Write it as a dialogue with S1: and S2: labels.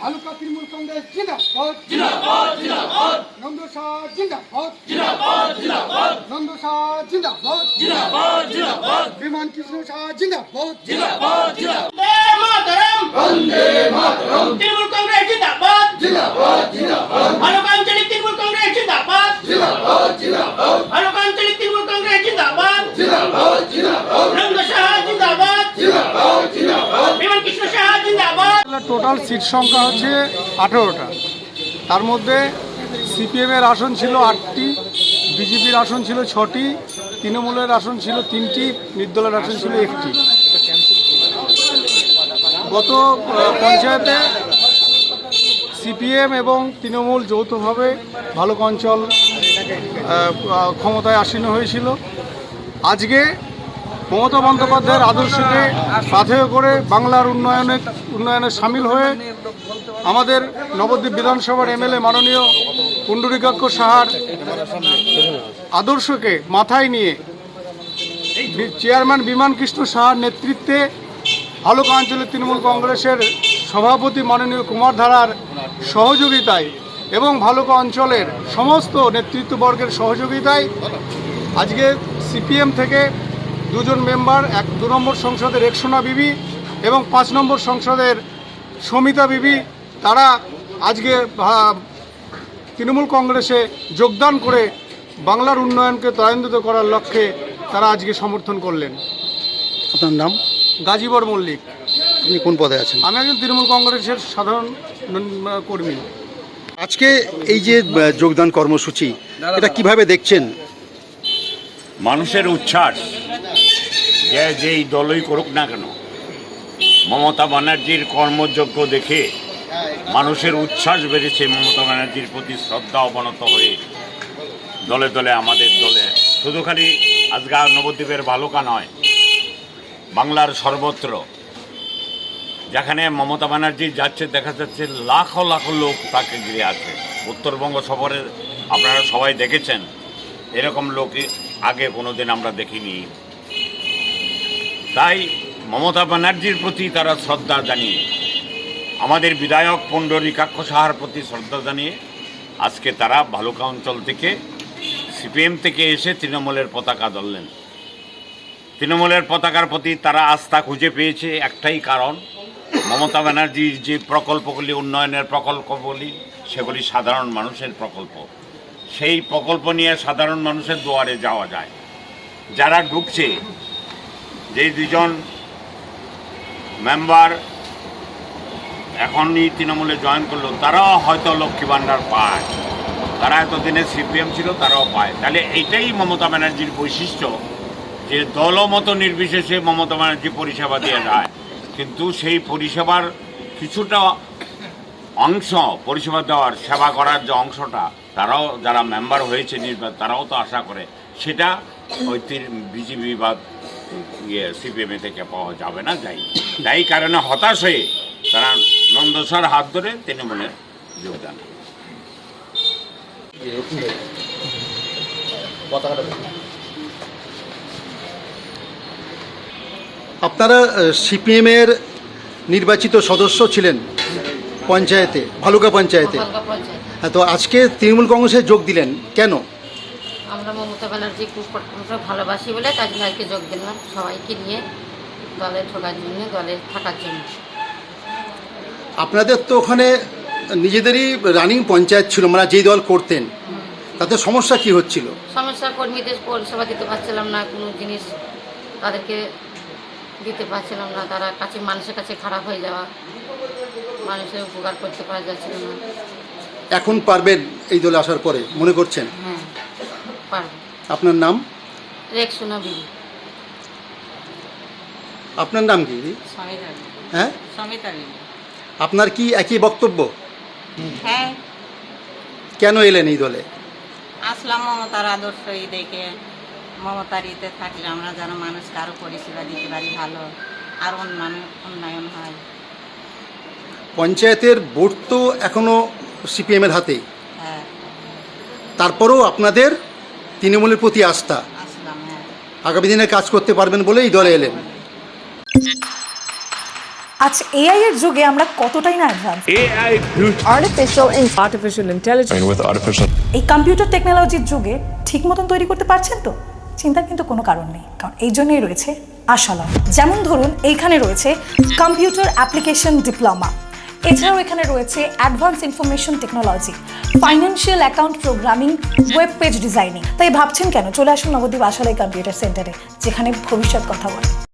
S1: ভালুকা তৃণমূল কংগ্রেস জিন্দাবাদ। জিন্দাবাদ জিন্দাবাদ। নন্দ শাহ জিন্দাবাদ। জিন্দাবাদ জিন্দাবাদ। নন্দ শাহ জিন্দাবাদ। জিন্দাবাদ জিন্দাবাদ। বিমান কৃষ্ণ শাহ জিন্দাবাদ।
S2: বন্দে মাতরম। তৃণমূল কংগ্রেস জিন্দাবাদ। ভালো আঞ্চলিক তৃণমূল কংগ্রেস জিন্দাবাদ ভালো আঞ্চলিক তৃণমূল কংগ্রেস জিন্দাবাদ নন্দ সাহা জিন্দাবাদ বিমান কৃষ্ণ সাহা জিন্দাবাদ
S1: টোটাল সিট সংখ্যা হচ্ছে আঠেরোটা। তার মধ্যে সিপিএমের আসন ছিল আটটি, বিজেপির আসন ছিল ছটি, তৃণমূলের আসন ছিল তিনটি নির্দলের আসন ছিল একটি। গত পঞ্চায়েতে সিপিএম এবং তৃণমূল যৌথভাবে ভালো অঞ্চল ক্ষমতায় আসীন হয়েছিল। আজকে মমতা বন্দ্যোপাধ্যায়ের আদর্শকে পাথেয় করে বাংলার উন্নয়নে উন্নয়নে সামিল হয়ে আমাদের নবদ্বীপ বিধানসভার এমএলএ মাননীয় পুণ্ডরিকাক্ষ সাহার আদর্শকে মাথায় নিয়ে চেয়ারম্যান বিমান কৃষ্ণ সাহার নেতৃত্বে ভালুকা অঞ্চলের তৃণমূল কংগ্রেসের সভাপতি মাননীয় কুমার ধারার সহযোগিতায় এবং ভালুকা অঞ্চলের সমস্ত নেতৃত্ববর্গের সহযোগিতায় আজকে সিপিএম থেকে দুজন মেম্বার এক দু নম্বর সংসদের একশোনা বিবি এবং পাঁচ নম্বর সংসদের সমিতা বিবি তারা আজকে ভা- তৃণমূল কংগ্রেসে যোগদান করে বাংলার উন্নয়নকে ত্বরান্বিত করার লক্ষ্যে তারা আজকে সমর্থন করলেন।
S3: আপনার নাম?
S1: গাজীবর মল্লিক।
S3: আপনি কোন পদে আছেন?
S1: আমি একজন তৃণমূল কংগ্রেসের সাধারণ কর্মী।
S3: আজকে এই যে যোগদান কর্মসূচি এটা কীভাবে দেখছেন?
S4: মানুষের উচ্ছ্বাস। যে যেই দলই করুক না কেন, মমতা ব্যানার্জির কর্মযোগ্য দেখে মানুষের উচ্ছ্বাস বেড়েছে মমতা ব্যানার্জির প্রতি শ্রদ্ধা অবনত হয়ে। দলে দলে আমাদের দলে। শুধু খালি আর নবদ্বীপের ভালুকা নয়, বাংলার সর্বত্র। যেখানে মমতা ব্যানার্জি যাচ্ছে, দেখা যাচ্ছে লাখো লাখো লোক তাকে ঘিরে আছে। উত্তরবঙ্গ সফরে আপনারা সবাই দেখেছেন, এরকম লোক আগে কোনোদিন আমরা দেখিনি। তাই মমতা ব্যানার্জির প্রতি তারা শ্রদ্ধা জানিয়ে, আমাদের বিধায়ক পণ্ডরিকাক্ষ সাহার প্রতি শ্রদ্ধা জানিয়ে, আজকে তারা ভালুকা অঞ্চল থেকে, সিপিএম থেকে এসে তৃণমূলের পতাকা ধরলেন। তৃণমূলের পতাকার প্রতি তারা আস্থা খুঁজে পেয়েছে একটাই কারণ, মমতা ব্যানার্জির যে প্রকল্পগুলি, উন্নয়নের প্রকল্পগুলি, সেগুলি সাধারণ মানুষের প্রকল্প। সেই প্রকল্প নিয়ে সাধারণ মানুষের দুয়ারে যাওয়া যায়। যারা ঢুকছে যেই দুজন মেম্বার এখনই তৃণমূলে জয়েন করল, তারাও হয়তো লক্ষ্মী ভাণ্ডার পায়। তারা এতদিনে সিপিএম ছিল, তারাও পায়। তাহলে এইটাই মমতা ব্যানার্জির বৈশিষ্ট্য, যে দলমত নির্বিশেষে মমতা ব্যানার্জি পরিষেবা দিয়ে যায়। কিন্তু সেই পরিষেবার কিছুটা অংশ, পরিষেবা দেওয়ার, সেবা করার যে অংশটা, তারাও যারা মেম্বার হয়েছে নির্বাচন, তারাও তো আশা করে। সেটা ওই বিজেপি বা ইয়ে সিপিএমএ থেকে পাওয়া যাবে না যাই। যাই কারণে হতাশ হয়ে তারা নন্দস্বর হাত ধরে তৃণমূলের যোগদান।
S3: আপনারা সিপিএমের নির্বাচিত সদস্য ছিলেন পঞ্চায়েতে। ভালুকা পঞ্চায়েতে। হ্যাঁ, তো আজকে তৃণমূল কংগ্রেসে যোগ দিলেন কেন?
S5: আমরা মমতা ব্যানার্জি খুব ভালোবাসি বলে কাজ ভাইকে যোগ দিলাম সবাইকে নিয়ে দলে ঢোকার জন্য দলে থাকার জন্য।
S3: আপনাদের তো ওখানে নিজেদেরই রানিং পঞ্চায়েত ছিল মানে যেই দল করতেন তাতে সমস্যা কি হচ্ছিল?
S5: সমস্যা কর্মীদের পরিষেবা দিতে পারছিলাম না কোনো জিনিস তাদেরকে দিতে পারছিলাম না তারা কাছে মানুষের কাছে খারাপ হয়ে যাওয়া মানুষের উপকার করতে পারা যাচ্ছিল না।
S3: এখন পারবেন এই দলে আসার পরে মনে করছেন?
S5: হ্যাঁ। পারব।
S3: আপনার নাম?
S5: রেক শোনা বিবি।
S3: আপনার নাম কি? হ্যাঁ? আপনার কি একই বক্তব্য?
S6: হ্যাঁ।
S3: কেন এলেন এই দলে?
S6: আসলাম মমতার আদর্শই দেখে। মমতার ইতে থাকলে আমরা যেন মানুষকে আরও পরিষেবা দিতে পারি ভালো আর উন্নয়ন উন্নয়ন হয়।
S3: পঞ্চায়েতের ভোট তো এখনও সিপিএমের হাতেই।
S6: হ্যাঁ।
S3: তারপরেও আপনাদের তৃণমূলের প্রতি আস্থা। আগামী দিনে কাজ করতে পারবেন বলে এই দলে এলেন।
S7: আজ এআই এর যুগে আমরা কতটাই না advance
S4: AI
S8: in
S9: artificial intelligence
S8: and with
S7: এই কম্পিউটার টেকনোলজির যুগে ঠিক মতন তৈরি করতে পারছেন তো? চিন্তার কিন্তু কোনো কারণ নেই কারণ এই জন্যই রয়েছে আশালম যেমন ধরুন এইখানে রয়েছে কম্পিউটার অ্যাপ্লিকেশন ডিপ্লোমা এছাড়াও এখানে রয়েছে advance information technology financial account programming web page designing তাই ভাবছেন কেন? চলে আসুন নবদ্বীপ আশালয় কম্পিউটার সেন্টারে যেখানে ভবিষ্যৎ কথা বলে।